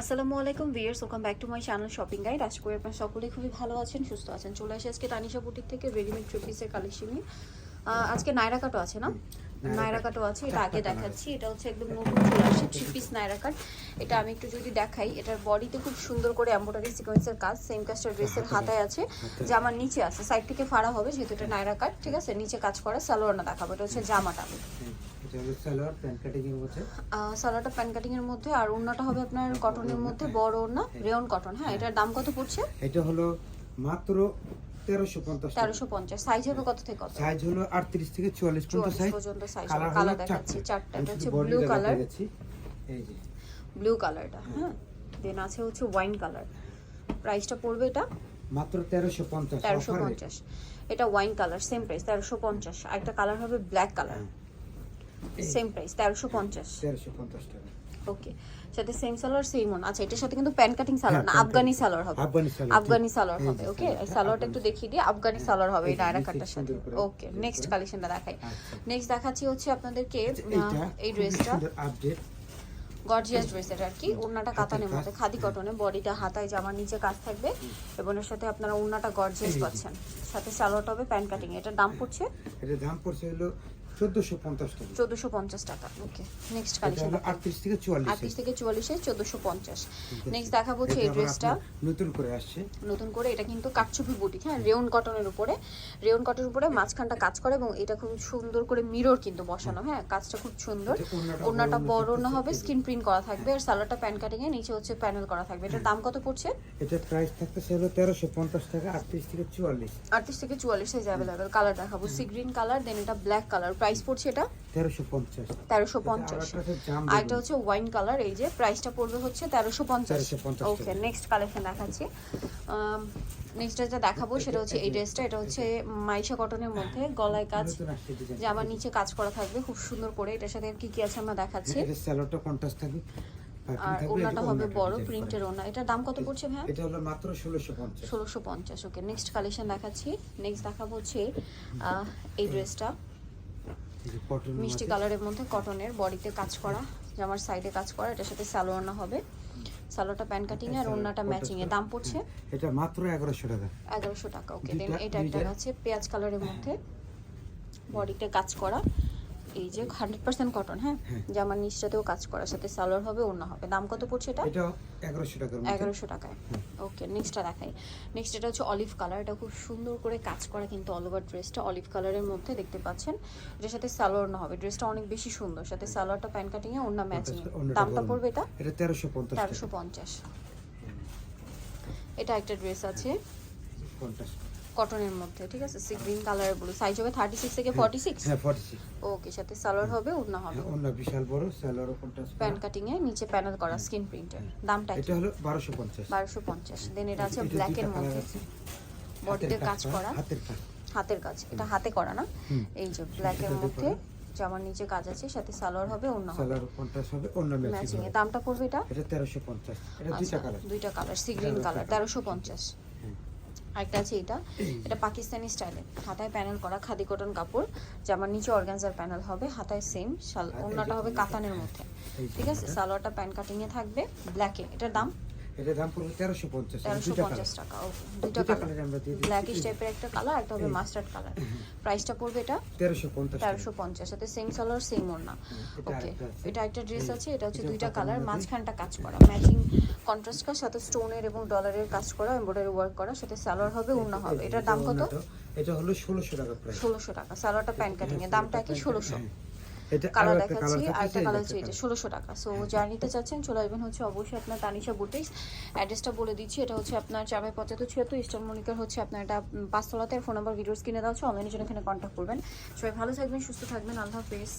আসসালামু আলাইকুম viewers welcome back to my channel shopping guide আশা করি আপনারা সকলেই খুবই ভালো আছেন সুস্থ আছেন। চলে আসে আজকে তানিশা বুটিক থেকে রেডিমেড থ্রি পিসের কালেকশন নিয়ে। আজকে নাইরা কাটও আছে না? নায়রা নাইরা কাটও আছে এটা আগে দেখাচ্ছি। এটা হচ্ছে একদম নতুন চলে আসছে থ্রি পিস নাইরা কাট। এটা আমি একটু যদি দেখাই এটার বডিতে খুব সুন্দর করে এমব্রয়ডারি সিকোয়েন্সের কাজ সেম কাজটা ড্রেসের হাতায় আছে। জামার নিচে আছে সাইড থেকে ফাড়া হবে যেহেতু এটা নাইরা কাট ঠিক আছে? নিচে কাজ করা সালোয়ার না দেখাবো এটা হচ্ছে জামাটা। হ্যাঁ, এটা সালোয়ার প্যান্ট কাটিং এর মধ্যে সালোয়ারটা প্যান কাটিং এর মধ্যে আর ওড়নাটা হবে আপনার কটনের মধ্যে বড় ওড়না রেয়ন কটন হ্যাঁ এটার দাম কত পড়ছে? এটা হলো মাত্র সাইজ হবে কত থেকে কত? সাইজ হলো আটত্রিশ থেকে চুয়াল্লিশ পর্যন্ত চুয়াল্লিশ সাইজ পর্যন্ত সাইজ কালার কালার দেখাচ্ছি চারটে। চারটা এটা হচ্ছে ব্লু কালার এই যে। ব্লু কালারটা হ্যাঁ। দেন আছে হচ্ছে ওয়াইন কালার প্রাইসটা পড়বে এটা? মাত্র তেরোশো পঞ্চাশ তেরোশো পঞ্চাশ। এটা ওয়াইন কালার সেম প্রাইস তেরোশো পঞ্চাশ। একটা কালার হবে ব্ল্যাক কালার সেম প্রাইস তেরোশো পঞ্চাশ। তেরোশো পঞ্চাশ টাকা। ওকে সাথে সেম সালোয়ার সেম ওন আচ্ছা এটার সাথে কিন্তু প্যান কাটিং সালোয়ার না হ্যাঁ, আফগানি সালোয়ার হবে। আফগানি সালোয়ার, হবে ওকে সালোয়ারটা, একটু দেখিয়ে দিই আফগানি সালোয়ার হবে এই নায়রা নিচে সাথে। ওকে নেক্সট কালেকশনটা দেখাই। আচ্ছা। নেক্সট দেখাচ্ছি হচ্ছে আপনাদেরকে এই ড্রেসটা আপডেট গর্জিয়াস ড্রেস এটা আর কি ওড়নাটা কাতানের। মধ্যে খাদি কটনে বডিটা হাতায় জামার নিচে কাজ থাকবে। এবং এর সাথে আপনারা ওড়নাটা গর্জিয়াস পাচ্ছেন। সাথে সালোয়ারটা হবে প্যান কাটিং এটার দাম পড়ছে? এটার দাম পড়ছে হলো চোদ্দশো পঞ্চাশ টাকা। চোদ্দোশো ওকে নেক্সট কালেকশন থেকে থেকে নেক্সট দেখাবো হচ্ছে এই এটা ড্রেসটা নতুন করে আসছে। নতুন করে এটা কিন্তু কাটছুপি বুটিক হ্যাঁ রেয়ন কটনের উপরে। রেয়ন কটনের উপরে মাঝখানটা কাজ করে এবং এটা খুব সুন্দর করে মিরর কিন্তু বসানো হ্যাঁ কাজটা খুব সুন্দর। এটা ওড়নাটা বড় না হবে। স্ক্রিন প্রিন্ট করা থাকবে আর সালোয়ারটা প্যান কাটিং এ নিচে হচ্ছে প্যানেল করা থাকবে। এটার দাম কত পড়ছে? এটার প্রাইস থাকতেছে হলো তেরোশো পঞ্চাশ টাকা আটত্রিশ থেকে চুয়াল্লিশ। আটত্রিশ থেকে চুয়াল্লিশ সাইজ অ্যাভেলেবেল কালার দেখাবো। সি গ্রিন কালার দেন এটা ব্ল্যাক কালার প্রাইস পড়ছে এটা? তেরোশো পঞ্চাশ। তেরোশো পঞ্চাশ। আর এটা হচ্ছে ওয়াইন কালার এই যে প্রাইসটা পড়বে হচ্ছে তেরোশো পঞ্চাশ। 1350 ওকে নেক্সট কালেকশন দেখাচ্ছি। নেক্সট যেটা দেখাবো সেটা হচ্ছে এই ড্রেসটা এটা হচ্ছে মাইশা কটনের মধ্যে গলায় কাজ যে আমার নিচে কাজ করা থাকবে খুব সুন্দর করে। এটার সাথে কি কি আছে আমরা দেখাচ্ছি? এটা স্যালোডটা কন্ট্রাস্ট থাকবে আর ওনাটা হবে বড় প্রিন্টের। ওনা এটার দাম কত পড়ছে ভাই এটা হলো মাত্র ওকে নেক্সট কালেকশন দেখাচ্ছি। নেক্সট দেখাবো হচ্ছে এই ড্রেসটা মিষ্টি কালারের মধ্যে কটনের বডিতে কাজ করা জামার সাইডে কাজ করা এটার সাথে সালোয়ার না হবে। সালোয়ারটা প্যান কাটিং আর ওড়নাটা ম্যাচিং এ। দাম পড়ছে এটা মাত্র 1100 টাকা। 1100 টাকা ওকে দেন এটা একটা আছে পেঁয়াজ কালারের মধ্যে। বডিতে কাজ করা। এই যে হান্ড্রেড পার্সেন্ট কটন হ্যাঁ? হ্যাঁ। জামার নিচটাতেও কাজ করার সাথে সালোয়ার হবে ওড়না হবে। দাম কত পড়ছে এটা? এটা এগারোশো টাকার মধ্যে এগারোশো টাকায়। ওকে নেক্সটটা দেখাই। নেক্সট এটা হচ্ছে অলিভ কালার এটা খুব সুন্দর করে কাজ করা কিন্তু অল ওভার ড্রেসটা অলিভ কালারের মধ্যে দেখতে পাচ্ছেন এটার সাথে সালোয়ার না হবে। ড্রেসটা অনেক বেশি সুন্দর। সাথে সালোয়ারটা প্যান কাটিং এ অন্য ম্যাচিং দামটা পড়বে এটা? এটা তেরোশো পঞ্চাশ তেরোশো পঞ্চাশ। এটা একটা ড্রেস আছে। পঞ্চাশ। কটনের মধ্যে ঠিক আছে? সি গ্রিন কালারের ব্লু সাইজ হবে 36 থেকে 46 হ্যাঁ 46 ওকে হ্যাঁ, সাথে সালোয়ার হবে ওড়না হবে। হ্যাঁ, ওড়না বিশাল বড় সালোয়ার কন্ট্রাস্ট প্যান কাটিং এ নিচে প্যানেল করা হ্যাঁ। স্ক্রিন প্রিন্টার দামটা এটা হলো 1250 1250 দেন এটা আছে ব্ল্যাক এর মধ্যে। বডিতে কাজ করা হাতের কাজ। হাতের কাজ। এটা হাতে করা না। এই যে ব্ল্যাক এর মধ্যে জামার নিচে কাজ আছে সাথে সালোয়ার হবে ওড়না হবে। সালোয়ার কন্ট্রাস্ট হবে ওড়না ম্যাচিং এ দামটা পড়বে এটা? এটা 1350 এটা দুইটা আচ্ছা, কালার দুইটা কালার সি গ্রিন কালার 1350 আরেকটা আছে এটা। এটা পাকিস্তানি স্টাইলে। হাতায় প্যানেল করা খাদি কটন কাপড় জামার নিচে অর্গানজার প্যানেল হবে হাতায় সেম শাল ওড়নাটা হবে কাতানের মধ্যে। ঠিক আছে? সালোয়ারটা প্যান কাটিং এ থাকবে ব্ল্যাকে এটার দাম এটা দাম পড়বে তেরোশো পঞ্চাশ তেরোশো দুইটা পঞ্চাশ কালার টাকা ওকে দুইটা দুইটা কালার আমরা দিয়ে দিচ্ছি। ব্ল্যাকিশ টাইপের একটা কালার একটা হবে মাস্টার্ড কালার প্রাইসটা পড়বে এটা? তেরোশো পঞ্চাশ তেরোশো পঞ্চাশ সাথে সেম সালোয়ার সেম ওড়না। ওকে এটা একটা ড্রেস আছে। এটা হচ্ছে দুইটা কালার মাঝখানটা কাজ করা। ম্যাচিং কন্ট্রাস্ট কাজ সাথে স্টোনের এবং ডলারের কাজ করা এমব্রয়ডারি ওয়ার্ক করা সাথে সালোয়ার হবে ওড়না হবে। এটার দাম কত? এটা হলো ষোলোশো টাকা প্রাইস টাকা। সালোয়ারটা প্যান কাটিং এর দামটা কি ষোলোশো। কালার দেখাচ্ছি আর একটা কালার হচ্ছে এটা ষোলোশো টাকা। সো যারা নিতে চাচ্ছেন চলে আসবেন হচ্ছে অবশ্যই আপনার তানিশা বুটিক্স অ্যাড্রেসটা বলে দিচ্ছি এটা হচ্ছে আপনার চারবাই পঁচাত্তর ছিয়াত্তর ইস্টার্ন মনিকার হচ্ছে আপনার এটা পাঁচতলাতে। ফোন নাম্বার ভিডিওস কিনে দেওয়া হচ্ছে অনলাইনের জন্য এখানে কন্ট্যাক্ট করবেন। সবাই ভালো থাকবেন সুস্থ থাকবেন আল্লাহ হাফেজ।